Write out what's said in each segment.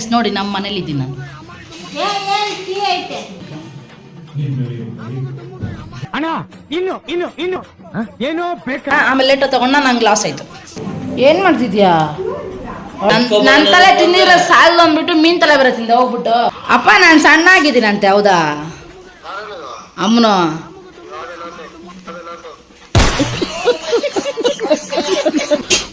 Friends ನೋಡಿ ನಮ್ಮ ಮನೇಲಿ ಇದ್ದೀನಿ ನಾನು ಅಣ್ಣ ಇನ್ನು ಇನ್ನು ಇನ್ನು. ಏನೋ ಬೇಕಾ? ಆಮೇಲೆ ಲೇಟ್ ತಗೊಂಡ ನಂಗೆ ಲಾಸ್ ಆಯ್ತು. ಏನ್ ಮಾಡ್ತಿದ್ಯಾ? ನನ್ನ ತಲೆ ತಿಂದಿರೋ ಸಾಲು ಅಂದ್ಬಿಟ್ಟು ಮೀನ್ ತಲೆ ಬರೋ ತಿಂದೆ ಹೋಗ್ಬಿಟ್ಟು. ಅಪ್ಪ ನಾನು ಸಣ್ಣ ಆಗಿದ್ದೀನಂತೆ ಹೌದಾ? ಅಮ್ಮನೋ?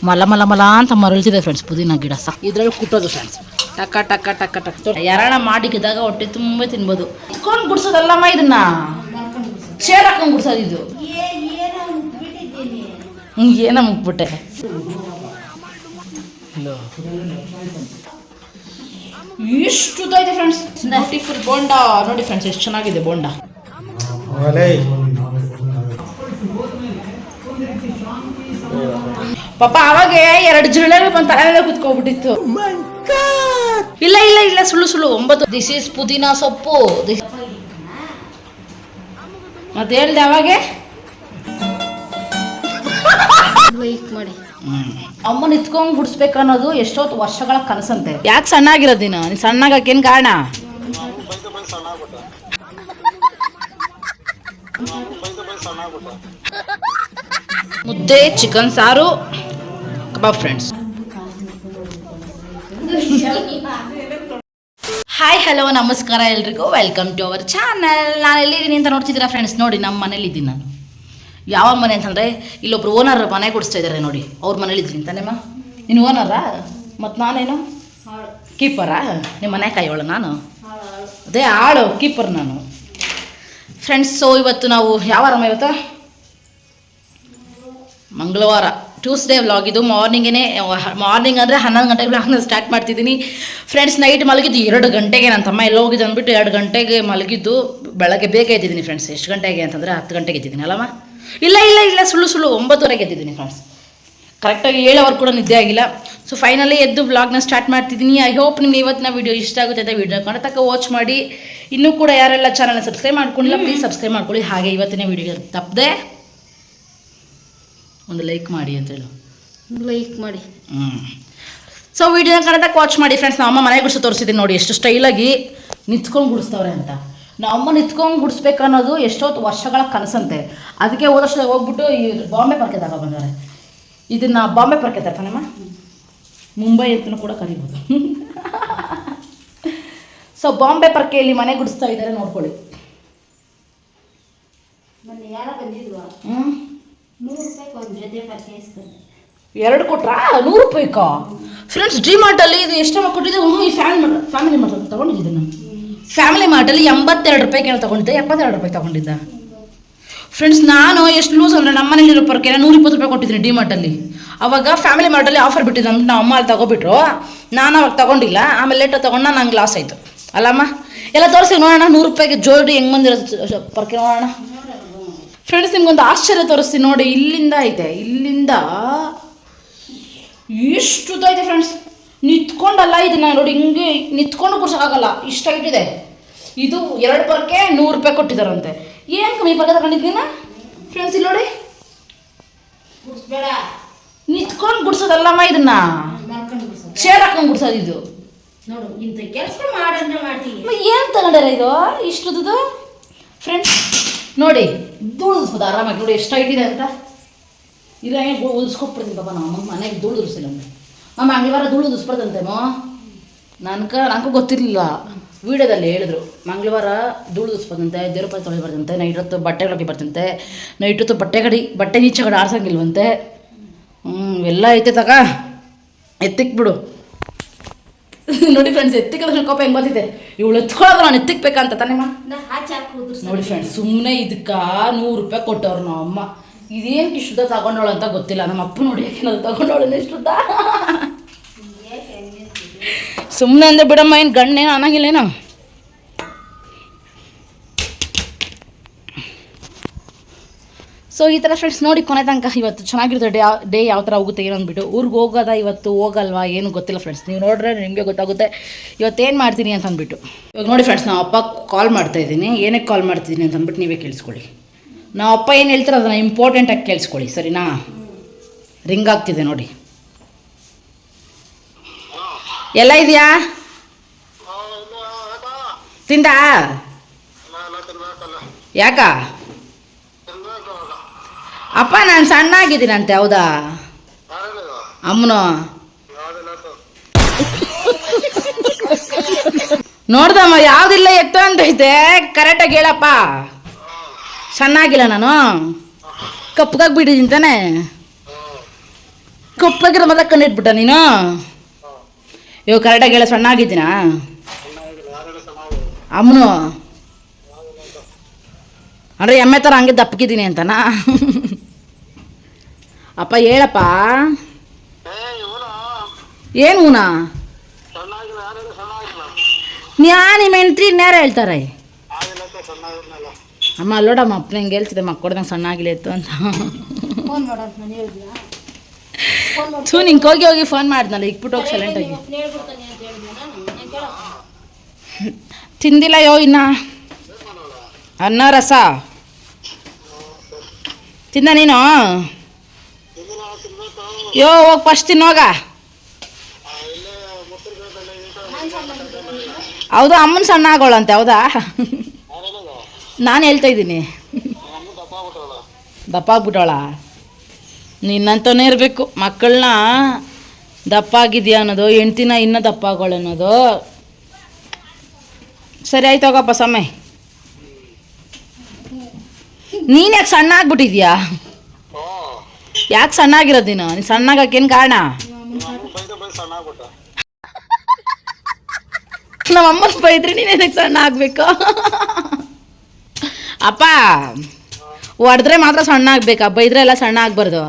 ಮಲ ಮಲ ಮಲ ಅಂತ ಮರಳಿಸಿದೆ ಫ್ರೆಂಡ್ಸ್ ಪುದೀನ ಗಿಡ ಸಹ. ಇದ್ರಲ್ಲಿ ಕುಟ್ಟೋದು ಫ್ರೆಂಡ್ಸ್ ಟಕ್ಕ ಟಕ ಟಕ ಟಕ. ಯಾರಣ ಮಾಡಿಕ್ಕಿದಾಗ ಹೊಟ್ಟೆ ತುಂಬ ತಿನ್ಬೋದು. ಇಟ್ಕೊಂಡು ಗುಡ್ಸೋದಲ್ಲಮ್ಮ ಇದನ್ನ? ಚೇರ್ ಹಾಕೊಂಡು ಗುಡ್ಸೋದು ಇದು. ಏನೋ ಮುಗ್ಬಿಟ್ಟೆ. ಇಷ್ಟು ಇದೆ ಫ್ರೆಂಡ್ಸ್ ಬ್ಯೂಟಿಫುಲ್ ಬೋಂಡ. ನೋಡಿ ಫ್ರೆಂಡ್ಸ್ ಎಷ್ಟು ಚೆನ್ನಾಗಿದೆ ಬೋಂಡ. ಪಾಪ ಅವಾಗ ಎರಡು ಜಿರಳೆಗಳು ಬಂದು ತಲೆ ಮೇಲೆ ಇಲ್ಲ ಇಲ್ಲ ಇಲ್ಲ ಸುಳ್ಳು ಸುಳ್ಳು. ಒಂಬತ್ತು. ದಿಸ್ ಇಸ್ ಪುದೀನ ಸೊಪ್ಪು. ಮತ್ತೆ ಹೇಳ್ದೆ ಅವಾಗೆ? ಲೈಕ್ ಮಾಡಿ. ಅಮ್ಮನ ಇತ್ಕೊಂಡ್ ಗುಡಿಸ್ಬೇಕು ಅನ್ನೋದು ಎಷ್ಟೊತ್ತು ವರ್ಷಗಳ ಕನಸಂತೆ. ಯಾಕೆ ಸಣ್ಣ ಆಗಿರೋದು ನೀನು ನೀನು ಸಣ್ಣಗಕ್ಕೇನು ಕಾರಣ? ಮುದ್ದೆ ಚಿಕನ್ ಸಾರು ಕಬಾಬ್ ಫ್ರೆಂಡ್ಸ್ ಹಾಯ್ ಹಲೋ ನಮಸ್ಕಾರ ಎಲ್ರಿಗೂ. ವೆಲ್ಕಮ್ ಟು ಅವರ್ ಚಾನಲ್ ನಾನು ಎಲ್ಲಿದ್ದೀನಿ ಅಂತ ನೋಡ್ತಿದ್ದೀರಾ ಫ್ರೆಂಡ್ಸ್ ನೋಡಿ ನಮ್ಮ ಮನೇಲಿದ್ದೀನಿ ನಾನು. ಯಾವ ಮನೆ ಅಂತಂದರೆ, ಇಲ್ಲೊಬ್ರು ಓನರ್ ಮನೆ ಕೊಡಿಸ್ತಾ ಇದ್ದಾರೆ ನೋಡಿ. ಅವ್ರ ಮನೇಲಿ ಇದ್ದೀನಿ ತಾನೇಮ್ಮ ನೀನು ಓನರಾ ಮತ್ತು ನಾನೇನು? ಕೀಪರಾ ನಿಮ್ಮ ಮನೆ ಕಾಯೋಳು ನಾನು? ಅದೇ ಆಳು ಕೀಪರ್ ನಾನು. ಫ್ರೆಂಡ್ಸ್ ಸೊ ಇವತ್ತು ನಾವು ಯಾವ ಇವತ್ತು? ಮಂಗಳವಾರ. ಟ್ಯೂಸ್ಡೇ ವ್ಲಾಗ್ ಇದು ಮಾರ್ನಿಂಗೇ ಮಾರ್ನಿಂಗ್ ಅಂದರೆ ಹನ್ನೊಂದು ಗಂಟೆಗೆ ವ್ಲಾಗ್ನ ಸ್ಟಾರ್ಟ್ ಮಾಡ್ತಿದ್ದೀನಿ. ಫ್ರೆಂಡ್ಸ್ ನೈಟ್ ಮಲಗಿದ್ದು ಎರಡು ಗಂಟೆಗೆ ನನ್ನ ತಮ್ಮ ಎಲ್ಲ ಹೋಗಿದ್ದು ಅಂದ್ಬಿಟ್ಟು ಎರಡು ಗಂಟೆಗೆ ಮಲಗಿದ್ದು ಬೆಳಗ್ಗೆ ಬೇಗ ಎದ್ದಿದ್ದೀನಿ ಫ್ರೆಂಡ್ಸ್ ಎಷ್ಟು ಗಂಟೆಗೆ ಅಂತಂದರೆ ಹತ್ತು ಗಂಟೆಗೆ ಎದ್ದಿದ್ದೀನಿ ಅಲ್ಲಮ್ಮ? ಇಲ್ಲ ಇಲ್ಲ ಇಲ್ಲ ಸುಳ್ಳು ಸುಳ್ಳು. ಒಂಬತ್ತುವರೆಗೆ ಎದ್ದಿದ್ದೀನಿ ಫ್ರೆಂಡ್ಸ್ ಕರೆಕ್ಟಾಗಿ ಏಳು ಅವರ್ ಕೂಡ ನಿದ್ದೆ ಆಗಿಲ್ಲ. ಸೊ ಫೈನಲಿ ಎದ್ದು ವ್ಲಾಗ್ನ ಸ್ಟಾರ್ಟ್ ಮಾಡ್ತಿದ್ದೀನಿ. ಐ ಹೋಪ್ ನಿಮ್ಗೆ ಇವತ್ತಿನ ವೀಡಿಯೋ ಇಷ್ಟ ಆಗುತ್ತೆ ಅಂತ ವೀಡಿಯೋ ಕಂಡು ತಕ್ಕ ವಾಚ್ ಮಾಡಿ. ಇನ್ನೂ ಕೂಡ ಯಾರೆಲ್ಲ ಚಾನಲ್ನ ಸಬ್ಸ್ಕ್ರೈಬ್ ಮಾಡ್ಕೊಂಡಿಲ್ಲ ಪ್ಲೀಸ್ ಸಬ್ಸ್ಕ್ರೈಬ್ ಮಾಡ್ಕೊಳ್ಳಿ. ಹಾಗೆ ಇವತ್ತಿನ ವೀಡಿಯೋ ತಪ್ಪದೆ. ಒಂದು ಲೈಕ್ ಮಾಡಿ ಅಂತ ಹೇಳು. ಲೈಕ್ ಮಾಡಿ. ಹ್ಞೂ ಸೊ ವಿಡಿಯೋನ ಕರೆಕ್ಟಾಗಿ ವಾಚ್ ಮಾಡಿ ಫ್ರೆಂಡ್ಸ್ ನಮ್ಮ ಮನೆ ಗುಡಿಸೋ ತೋರಿಸಿದ್ದೀನಿ ನೋಡಿ ಎಷ್ಟು ಸ್ಟೈಲಾಗಿ ನಿಂತ್ಕೊಂಡು ಗುಡಿಸ್ತವ್ರೆ ಅಂತ. ನಮ್ಮ ಅಮ್ಮ ನಿಂತ್ಕೊಂಡು ಗುಡಿಸ್ಬೇಕು ಅನ್ನೋದು ಎಷ್ಟೊತ್ತು ವರ್ಷಗಳ ಕನಸಂತೆ. ಅದಕ್ಕೆ ಹೋದ ವರ್ಷ ಹೋಗ್ಬಿಟ್ಟು ಈ ಬಾಂಬೆ ಪರ್ಕೆ ತಗೋ ಬಂದವ್ರೆ. ಇದನ್ನು ಬಾಂಬೆ ಪರ್ಕೆ ತಾನಮ್ಮ ಮುಂಬೈ ಅಂತಲೂ ಕೂಡ ಕರಿಬೋದು. ಸೊ ಬಾಂಬೆ ಪರ್ಕೆಯಲ್ಲಿ ಮನೆ ಗುಡಿಸ್ತಾ ಇದ್ದಾರೆ ನೋಡ್ಕೊಳ್ಳಿ. ಮೊನ್ನೆ ಯಾರ ಬಂದಿದ್ವಾ? ಹ್ಞೂ ಎರಡು ಕೊಟ್ರಾ? ನೂರು ರೂಪಾಯಿಕಾ ಫ್ರೆಂಡ್ಸ್ ಡಿ ಮಾರ್ಟಲ್ಲಿ ಇದು ಎಷ್ಟು ಕೊಟ್ಟಿದ್ದೆ ಹ್ಞೂ ಈ ಫ್ಯಾಮಿಲಿ ಮಾರ್ಟ್ ಫ್ಯಾಮಿಲಿ ಮಾರ್ಟ್ ತೊಗೊಂಡಿದ್ದೆ ನಾನು. ಫ್ಯಾಮಿಲಿ ಮಾರ್ಟಲ್ಲಿ ಎಂಬತ್ತೆರಡು ರೂಪಾಯಿಗೆ ಏನೋ ತೊಗೊಂಡಿದ್ದೆ, ಎಪ್ಪತ್ತೆರಡು ರೂಪಾಯಿ ತೊಗೊಂಡಿದ್ದೆ. ಫ್ರೆಂಡ್ಸ್ ನಾನು ಎಷ್ಟು ಲೂಸ್ ಅಂದರೆ ನಮ್ಮ ಮನೇಲಿರೋ ಪರ್ಕೆ ನೂರ ಇಪ್ಪತ್ತು ರೂಪಾಯಿ ಕೊಟ್ಟಿದ್ದೀನಿ ಡಿ ಮಾರ್ಟಲ್ಲಿ ಅವಾಗ ಫ್ಯಾಮಿಲಿ ಮಾರ್ಟಲ್ಲಿ ಆಫರ್ ಬಿಟ್ಟಿದ್ದೆ ಅಂತ ನಮ್ಮ ಅಮ್ಮ ಅಲ್ಲಿ ತಗೊಬಿಟ್ರು. ನಾನು ಅವಾಗ ತಗೊಂಡಿಲ್ಲ, ಆಮೇಲೆ ಲೇಟಾಗಿ ತಗೊಂಡ ನಂಗೆ ಲಾಸ್ ಆಯಿತು. ಅಲ್ಲಮ್ಮ? ಎಲ್ಲ ತೋರಿಸಿ ನೋಡೋಣ, ನೂರು ರೂಪಾಯಿಗೆ ಜೋಡಿ ಹೆಂಗೆ ಬಂದಿರೋದು ಪರ್ಕೆ ನೋಡೋಣ. ಫ್ರೆಂಡ್ಸ್ ನಿಮ್ಗೊಂದು ಆಶ್ಚರ್ಯ ತೋರಿಸ್ತೀನಿ ನೋಡಿ ಇಲ್ಲಿಂದ ಇದೆ ಇಲ್ಲಿಂದ. ಇಷ್ಟು ಉದ್ದ ಇದೆ ಫ್ರೆಂಡ್ಸ್. ನಿಂತ್ಕೊಂಡಲ್ಲ ಇದನ್ನ ನೋಡಿ ಹಿಂಗೆ ನಿಂತ್ಕೊಂಡು ಕುರ್ಸೋಕ್ಕಾಗಲ್ಲ ಇಷ್ಟ ಇದೆ ಇದು ಎರಡು ಪರ್ಕೆ ನೂರು ರೂಪಾಯಿ ಕೊಟ್ಟಿದ್ದಾರಂತೆ. ಏನು ಕಮ್ಮಿ ಪರ್ಕೆ ತಗೊಂಡಿದ್ದೀನ ಫ್ರೆಂಡ್ಸ್ ಇಲ್ಲಿ ನೋಡಿ. ನಿಂತ್ಕೊಂಡು ಗುಡ್ಸೋದಲ್ಲಮ್ಮ ಇದನ್ನ. ಚೇರ್ ಹಾಕೊಂಡು ಗುಡ್ಸೋದು ಇದು. ನೋಡು ಇಂಥ ಕೆಲಸ ಮಾಡಂದ್ರೆ ಮಾಡ್ತೀವಿ ಏನು ತಗೊಂಡಾರ ಇದು? ಇಷ್ಟುದ್ದು ಫ್ರೆಂಡ್ಸ್ ನೋಡಿ ದುಳಿಸ್ಬೋದು ಆರಾಮಾಗಿ. ನೋಡಿ, ಎಷ್ಟು ಹೈಟ್ ಇದೆ ಅಂತ. ಇಲ್ಲ ಹೆಂಗೆ ಉಳಿಸ್ಕೊಬಿಡ್ತೀನಿ ಪಾಪ ನಮ್ಮ ಅಮ್ಮಂಗೆ ಮನೆಗೆ ಒಮ್ಮೆ ಅಮ್ಮ ಮಂಗಳವಾರ ಅಮ್ಮ ನನ್ಕ ನನಗೂ ಗೊತ್ತಿರಲಿಲ್ಲ. ವೀಡಿಯೋದಲ್ಲಿ ಹೇಳಿದ್ರು, ಮಂಗಳವಾರ ಧೂಳು ಉದಿಸ್ಬಾರ್ದಂತೆ ದೇವ್ರ ಪಾಯ ತೊಳಿಬಾರ್ದಂತೆ ನೈಟ್ ಹೊತ್ತು ಬಟ್ಟೆಗಳಿಗೆ ಬರ್ತಂತೆ ನೈಟ್ ಹೊತ್ತು ಬಟ್ಟೆ ಕಡಿ ಬಟ್ಟೆ ನೀಚೆ ಕಡೆ ಆಡ್ಸಂಗಿಲ್ವಂತೆ ಹ್ಞೂ ಎಲ್ಲ ಐತೆ ತಗ. ಎತ್ತಿಕ್ ಬಿಡು. ನೋಡಿ ಫ್ರೆಂಡ್ಸ್ ಎತ್ತಿಕ್ಕೆ ಕೋಪ ಹೆಂಗೆ ಬರ್ತಿದೆ? ಇವಳು ಎತ್ಕೊಳ್ಳೋದು ನಾನು ಎತ್ತಿಕ್ಬೇಕಂತ ತಾನೇಮ್ಮ ನಾ ಆಚೆ ಹಾಕಿ ಉದುರ್ಸ ನೋಡಿ ಫ್ರೆಂಡ್ಸ್ ಸುಮ್ಮನೆ ಇದಕ್ಕೆ ನೂರು ರೂಪಾಯಿ ಕೊಟ್ಟವ್ರು ನಮ್ಮ ಅಮ್ಮ. ಇದೇನು ಇಷ್ಟುದ್ದ ತಗೊಂಡವಳು ಅಂತ ಗೊತ್ತಿಲ್ಲ. ನಮ್ಮ ಅಪ್ಪ ನೋಡಿ ಯಾಕೆ ತಗೊಂಡವಳು ಎಷ್ಟುದ್ದ ಸುಮ್ಮನೆ ಅಂದ್ರೆ ಬಿಡಮ್ಮ ಏನು ಗಣ್ಣೇನು ಅನ್ನಂಗಿಲ್ಲೇನೋ? ಸೊ ಈ ಥರ ಫ್ರೆಂಡ್ಸ್ ನೋಡಿ ಕೊನೆ ತನಕ ಇವತ್ತು ಚೆನ್ನಾಗಿರುತ್ತೆ ಡೇ ಡೇ ಯಾವ ಥರ ಹೋಗುತ್ತೆ ಏನೋ ಅಂದ್ಬಿಟ್ಟು. ಊರಿಗೆ ಹೋಗೋದ ಇವತ್ತು, ಹೋಗಲ್ವಾ, ಏನು ಗೊತ್ತಿಲ್ಲ ಫ್ರೆಂಡ್ಸ್ ನೀವು ನೋಡಿದ್ರೆ ನಿಮಗೆ ಗೊತ್ತಾಗುತ್ತೆ. ಇವತ್ತೇನು ಮಾಡ್ತೀನಿ ಅಂತ ಅಂದ್ಬಿಟ್ಟು. ಇವಾಗ ನೋಡಿ ಫ್ರೆಂಡ್ಸ್ ನಾವು ಅಪ್ಪ ಕಾಲ್ ಮಾಡ್ತಾ ಇದ್ದೀನಿ. ಏನಕ್ಕೆ ಕಾಲ್ ಮಾಡ್ತಿದ್ದೀನಿ ಅಂತ ಅಂದ್ಬಿಟ್ಟು ನೀವೇ ಕೇಳಿಸ್ಕೊಳ್ಳಿ. ನಾವು ಅಪ್ಪ ಏನು ಹೇಳ್ತಾರೆ ಅದನ್ನು ಇಂಪಾರ್ಟೆಂಟಾಗಿ ಕೇಳಿಸ್ಕೊಳ್ಳಿ, ಸರಿನಾ? ರಿಂಗ್ ಆಗ್ತಿದೆ ನೋಡಿ. ಎಲ್ಲ ಇದೆಯಾ? ತಿಂದ? ಯಾಕ? ಅಪ್ಪ, ನಾನು ಸಣ್ಣಾಗಿದ್ದೀನಂತೆ, ಹೌದಾ? ಅಮ್ಮನು? ನೋಡ್ದಮ್ಮ, ಯಾವ್ದಿಲ್ಲ ಎತ್ತು ಅಂತೈತೆ. ಕರೆಕ್ಟಾಗಿ ಹೇಳಪ್ಪ. ಸಣ್ಣಾಗಿಲ್ಲ ನಾನು. ಕಪ್ಪಗಾಗಿ ಬಿಟ್ಟಿದ್ದೀನಿ ತಾನೆ. ಕಪ್ಪಾಗಿರೋ ಮದ ಕಂಡಿಟ್ಬಿಟ್ಟ ನೀನು? ಇವ್ ಕರೆಕ್ಟಾಗಿ ಹೇಳ, ಸಣ್ಣಾಗಿದ್ದೀನಾ? ಅಮ್ಮನು? ಅಂದ್ರೆ ಎಮ್ಮೆ ಥರ ಹಂಗೆ ದಪ್ಪಗಿದ್ದೀನಿ ಅಂತನಾ? ಅಪ್ಪ ಹೇಳಪ್ಪ. ಏನು ಊನಾ ನ್ಯಾ ನಿಮ್ಮ ಹೆಂಡ್ತಿ ಇನ್ಯಾರು ಹೇಳ್ತಾರೆ? ಅಮ್ಮ ಅಲ್ಲೋಡಮ್ಮ ಅಪ್ಪ ಹಿಂಗೆ ಹೇಳ್ತಿದ್ದೆ ಮಕ್ಕಳ್ದಂಗೆ ಸಣ್ಣ ಆಗಿಲ್ಲ ಇತ್ತು ಅಂತ. ಥೂ ನಿಂಗೆ ಹೋಗಿ ಹೋಗಿ ಫೋನ್ ಮಾಡಿದ್ನಲ್ಲ ಇಕ್ಬಿಟ್ಟು ಹೋಗಿ ಸೈಲೆಂಟ್ ಆಗಿ. ತಿಂದಿಲ್ಲ ಯೋ ಇನ್ನ? ಅನ್ನ ರಸ? ತಿಂದ ನೀನು? ಯೋ, ಹೋಗಿ ಫಸ್ಟ್ ತಿನ್ನೋಗ. ಹೌದು, ಅಮ್ಮನ ಸಣ್ಣ ಆಗೋಳಂತೆ, ಹೌದಾ? ನಾನು ಹೇಳ್ತಾ ಇದ್ದೀನಿ. ದಪ್ಪ ಆಗ್ಬಿಟ್ಟವಳ ನಿನ್ನಂತನೇ ಇರಬೇಕು. ಮಕ್ಕಳನ್ನ ದಪ್ಪ ಆಗಿದೆಯಾ ಅನ್ನೋದು, ಹೆಂಡ್ತಿನ ಇನ್ನೂ ದಪ್ಪ ಆಗೋಳು ಅನ್ನೋದು. ಸರಿ, ಆಯ್ತು, ಹೋಗಪ್ಪ ಸಮಯ ನೀನು ಯಾಕೆ ಸಣ್ಣ ಆಗ್ಬಿಟ್ಟಿದ್ಯಾ? ಯಾಕೆ ಸಣ್ಣ ಆಗಿರೋದು ನೀನು ನೀನು ಸಣ್ಣಗಾಕೇನು ಕಾರಣ? ನಮ್ಮ ಅಮ್ಮನ ಬೈದ್ರೆ ನೀನು ಏನಕ್ಕೆ ಸಣ್ಣ ಆಗಬೇಕು? ಅಪ್ಪ, ಹೊಡೆದ್ರೆ ಮಾತ್ರ ಸಣ್ಣ ಆಗ್ಬೇಕಾ. ಬೈದ್ರೆ ಎಲ್ಲ ಸಣ್ಣ ಆಗಬಾರ್ದು.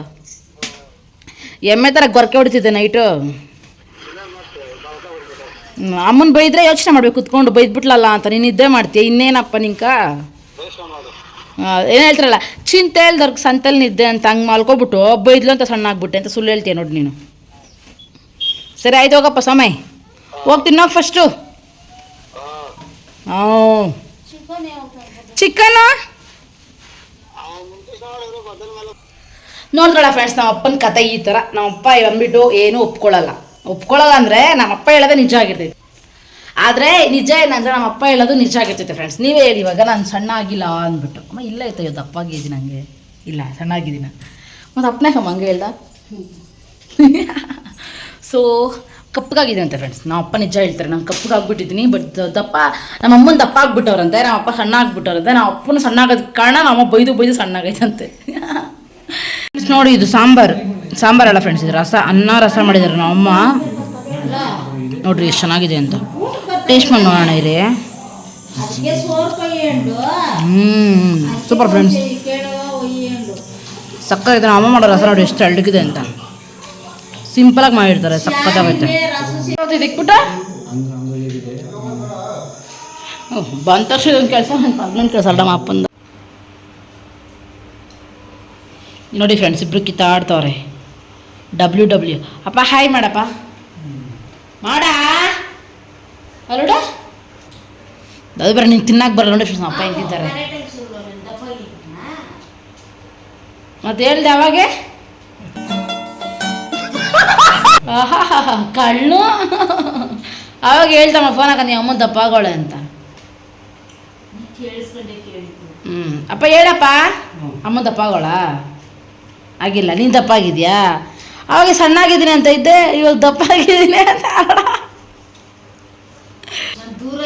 ಎಮ್ಮೆ ಥರ ಗೊರಕೆ ಹೊಡಿತಿದ್ದೆ ನೈಟು. ಅಮ್ಮನ ಬೈದ್ರೆ ಯೋಚನೆ ಮಾಡ್ಬೇಕು. ಕುತ್ಕೊಂಡು ಬೈದ್ಬಿಟ್ಲಲ್ಲ ಅಂತ. ನೀನು ಇದ್ದೇ ಮಾಡ್ತೀಯ. ಇನ್ನೇನಪ್ಪ ನಿಂಕ? ಏನು ಹೇಳ್ತಾರಲ್ಲ, ಚಿಂತೆ ಇಲ್ದವ್ರಿಗೆ ಸಂತಲ್ಲಿ ನಿದ್ದೆ ಅಂತ ಹಂಗೆ ಮಲ್ಕೊಬಿಟ್ಟು ಬೈದ್ಲು ಅಂತ ಸಣ್ಣ ಆಗ್ಬಿಟ್ಟೆ ಅಂತ ಸುಳ್ಳು ಹೇಳ್ತೀಯ ನೋಡಿ ನೀನು. ಸರಿ, ಆಯ್ತು, ಹೋಗಪ್ಪ, ಸಮಯ. ಹೋಗ್ತೀನಿ ನಾವು ಫಸ್ಟು ಹ್ಞೂ ಚಿಕನ್ ನೋಡ್ಕೊಳ ಫ್ರೆಂಡ್ಸ್ ನಮ್ಮ ಅಪ್ಪನ ಕತೆ ಈ ಥರ ನಮ್ಮ ಅಪ್ಪ ಬಂದ್ಬಿಟ್ಟು ಏನೂ ಒಪ್ಕೊಳ್ಳಲ್ಲ ಒಪ್ಕೊಳ್ಳಲ್ಲ ಅಂದರೆ ನಮ್ಮ ಅಪ್ಪ ಹೇಳೋದೇ ನಿಜ ಆಗಿರ್ತೈತೆ. ಆದರೆ ನಿಜ ಏನಂದ್ರೆ ನಮ್ಮ ಅಪ್ಪ ಹೇಳೋದು ನಿಜ ಆಗಿರ್ತೈತೆ ಫ್ರೆಂಡ್ಸ್ ನೀವೇ ಹೇಳಿ, ಇವಾಗ ನಾನು ಸಣ್ಣ ಆಗಿಲ್ಲ ಅಂದ್ಬಿಟ್ಟು. ಅಮ್ಮ, ಇಲ್ಲ ಆಯ್ತು, ಇವತ್ತು ದಪ್ಪ ಆಗಿದ್ದೀನಿ ಹಂಗೆ. ಇಲ್ಲ, ಸಣ್ಣ ಆಗಿದ್ದೀನ ಮತ್ತು ಅಪ್ಪನೇ ಕಮ್ಮ ಹಂಗೆ ಹೇಳ್ದ? ಸೊ ಕಪ್ಪಗಾಗಿದೆ ಅಂತೆ ಫ್ರೆಂಡ್ಸ್ ನಮ್ಮ ಅಪ್ಪ ನಿಜ ಹೇಳ್ತಾರೆ ನಾನು ಕಪ್ಪಗಾಗ್ಬಿಟ್ಟಿದ್ದೀನಿ ಬಟ್ ದಪ್ಪ, ನಮ್ಮ ಅಮ್ಮನ ದಪ್ಪ ಆಗ್ಬಿಟ್ಟವ್ರಂತೆ, ನಮ್ಮ ಅಪ್ಪ ಸಣ್ಣ ಆಗ್ಬಿಟ್ಟವ್ರಂತೆ. ನಮ್ಮ ಅಪ್ಪನ ಸಣ್ಣ ಆಗೋದಕ್ಕೆ ಕಾರಣ ನಮ್ಮ ಬೈದು ಬೈದು ಸಣ್ಣ ಆಗೈತಂತೆ. ನೋಡಿ, ಇದು ಸಾಂಬಾರು. ಸಾಂಬಾರಲ್ಲ ಫ್ರೆಂಡ್ಸ್ ಇದು ರಸ, ಅನ್ನ ರಸ ಮಾಡಿದ್ದಾರೆ ನಮ್ಮ ಅಮ್ಮ. ನೋಡ್ರಿ, ಎಷ್ಟು ಚೆನ್ನಾಗಿದೆ ಅಂತ. ಟೇಸ್ಟ್ ಮಾಡಿ ನೋಡೋಣ ಇರಿ ಸೋರ್ ಹ್ಞೂ ಸೂಪರ್ ಫ್ರೆಂಡ್ಸ್ ಸಕ್ಕರೆ ನಮ್ಮ ಅಮ್ಮ ಮಾಡೋ ರಸ ನೋಡಿ ಎಷ್ಟು ಅಳ್ಕಿದೆ ಅಂತ. ಸಿಂಪಲಾಗಿ ಮಾಡಿರ್ತಾರೆ ಸಕ್ಕತ್ತಾಗೈತೆ ರಸ ಇದಕ್ಬಿಟ್ಟ ಬಂದ ತಕ್ಷಣ ಇದೊಂದು ಕೆಲಸ ಕೆಲಸ ಅಲ್ಲ ನಮ್ಮ ಅಪ್ಪಂದು ನೋಡಿ ಫ್ರೆಂಡ್ಸ್ ಇಬ್ರು ಕಿತ್ತಾಡ್ತವ್ರೆ. ಡಬ್ಲ್ಯೂ ಡಬ್ಲ್ಯೂ ಅಪ್ಪ ಹಾಯ್ ಮಾಡಪ್ಪ. ಮಾಡ. ಅಲ್ಲೋಡ ಅದು ಬರ ನೀನು ತಿನ್ನಕ್ಕೆ ಬರಲ್ಲ ನೋಡಿ ಅಪ್ಪ ಹೆಂಗಿದ್ದಾರೆ ಮತ್ತೆ ಹೇಳ್ದೆ ಅವಾಗೆ? ಕಣ್ಣು. ಅವಾಗ ಹೇಳ್ತಮ್ಮ ಫೋನ್ ಹಾಕ ನೀವು ಅಮ್ಮ ದಪ್ಪ ಆಗೋಳೆ ಅಂತ ಕೇಳಿಸ್ಕೊಂಡೆ ಕೇಳಿದ್ದು. ಹ್ಞೂ ಅಪ್ಪ ಹೇಳಪ್ಪ ಅಮ್ಮ ದಪ್ಪ ಆಗೋಳ ಆಗಿಲ್ಲ ನೀನು ದಪ್ಪ ಆಗಿದ್ಯಾ ಅವಾಗ ಸಣ್ಣಾಗಿದ್ದೀನಿ ಅಂತ ಇದ್ದೆ ಇವಾಗ ದಪ್ಪ ಆಗಿದ್ದೀನಿ ಅಂತ ಆಗೋಳ. ನಾನು ದೂರ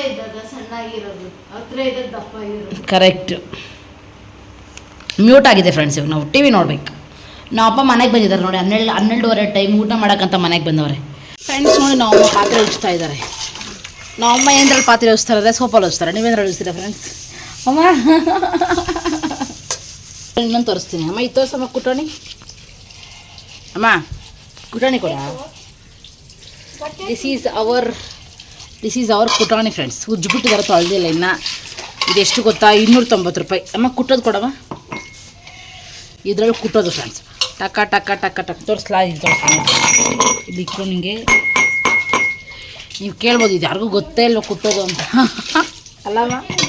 ಕರೆಕ್ಟ್ ಮ್ಯೂಟ್ ಆಗಿದೆ ಫ್ರೆಂಡ್ಸ್ ಇವಾಗ ನಾವು ಟಿ ವಿ ನೋಡ್ಬೇಕು. ನಾವು ಅಪ್ಪ ಮನೆಗೆ ಬಂದಿದ್ದಾರೆ ನೋಡಿ. ಹನ್ನೆರಡು, ಹನ್ನೆರಡುವರೆ ಟೈಮ್ ಊಟ ಮಾಡೋಕ್ಕಂತ ಮನೆಗೆ ಬಂದವ್ರೆ. ಫ್ರೆಂಡ್ಸ್ ನೋಡಿ ನಾವು ಅಮ್ಮ ಪಾತ್ರೆ ಉಜ್ತಾ ಇದ್ದಾರೆ. ನಾವು ಅಮ್ಮ ಏನರಲ್ಲಿ ಪಾತ್ರೆ ಉಜ್ತಾರೆ ಅಂದರೆ ಸೋಪಲ್ಲಿ ಉಜ್ತಾರೆ. ನೀವೇನ್ರಲ್ಲಿ ಉಜ್ತೀರಾ ಫ್ರೆಂಡ್ಸ್ ಅಮ್ಮ? ಇನ್ನೊಂದು ತೋರಿಸ್ತೀನಿ. ಅಮ್ಮ, ಇದು ತೋರಿಸಮ್ಮ ಕುಟೋಣಿ ಅಮ್ಮ ಕುಟಾಣಿ ಕೊಡ. This is our this is our ಪುಟಾಣಿ ಫ್ರೆಂಡ್ಸ್ ಉಜ್ಜಿಬಿಟ್ಟಿದ್ದಾರೆ ತೊಳೆದಿಲ್ಲ ಇನ್ನು. ಇದೆಷ್ಟು ಗೊತ್ತಾ? ಇನ್ನೂರ ತೊಂಬತ್ತು ರೂಪಾಯಿ. ಅಮ್ಮ, ಕುಟ್ಟೋದು ಕೊಡವ ಇದರಲ್ಲಿ ಕುಟ್ಟೋದು ಫ್ರೆಂಡ್ಸ್ ಟಕ ಟಕ ಟಕ, ಟಕ್. ತೋರಿಸ್ಲಾ ಇದು ತೋರಿಸ್ತೀನಿ ಇಲ್ಲಿ ಇಟ್ಕೊಂಡು ನಿಮಗೆ ನೀವು ಕೇಳ್ಬೋದು, ಇದು ಯಾರಿಗೂ ಗೊತ್ತೇ ಇಲ್ವ ಕುಟ್ಟೋದು ಅಂತ.